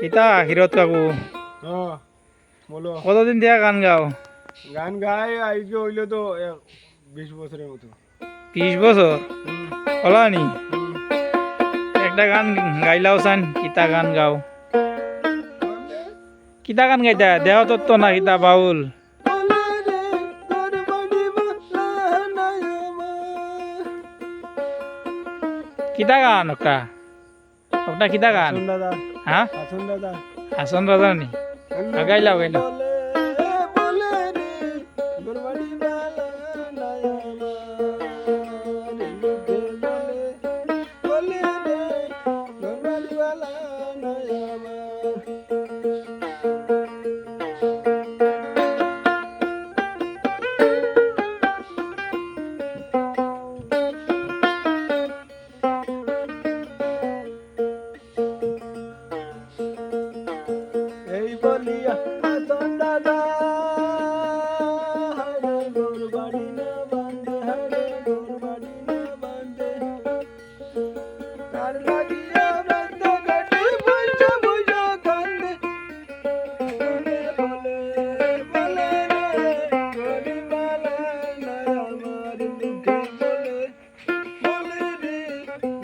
কিতা হিরত কাকু বলো। কতদিন দিয়া গান গাও গান গাই আইজ হইল তো বিশ বছরের মতো। বিশ বছর হলানি একটা গান গাইলাও চান কিতা গান গাও। কিতা গান গাইতা দেহ তত্ত্ব না কিতা বাউল। কিতা গান ওটা ওটা কিতা গান। দাদা হ্যাঁ? হাসন রাজা নি? গাইলাও গাইলাও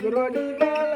Drogi Gala.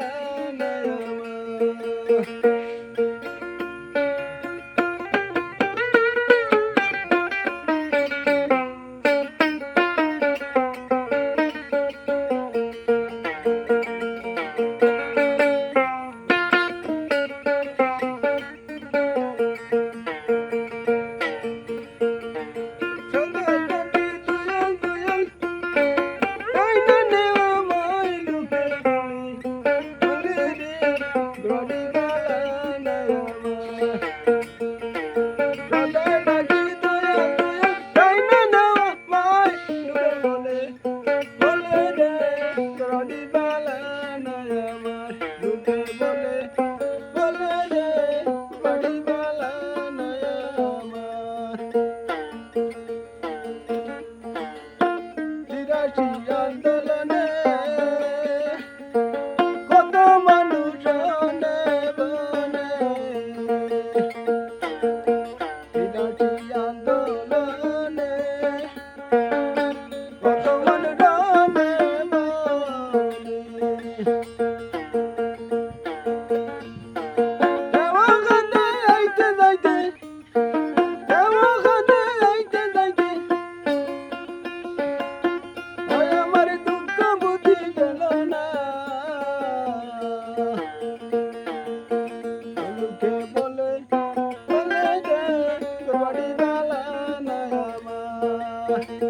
Thank you.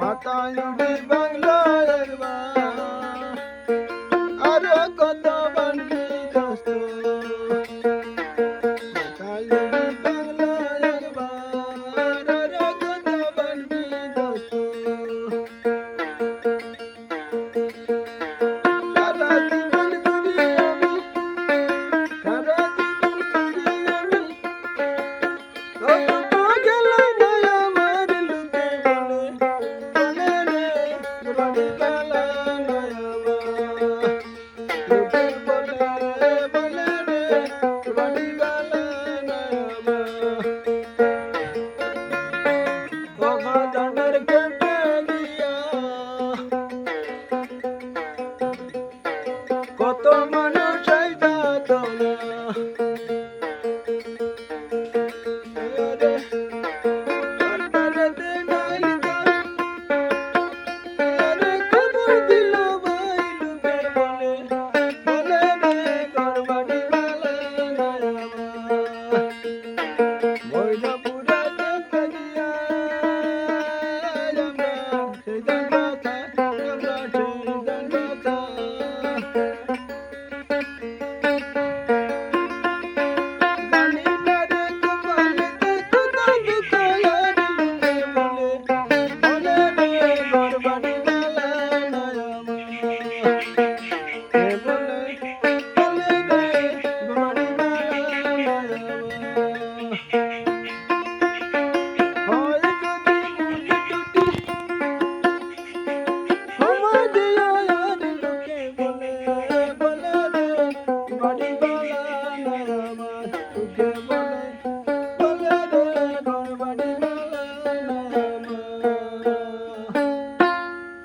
മാതായുടെ ബംഗ്ലാരവാ কত মানুষ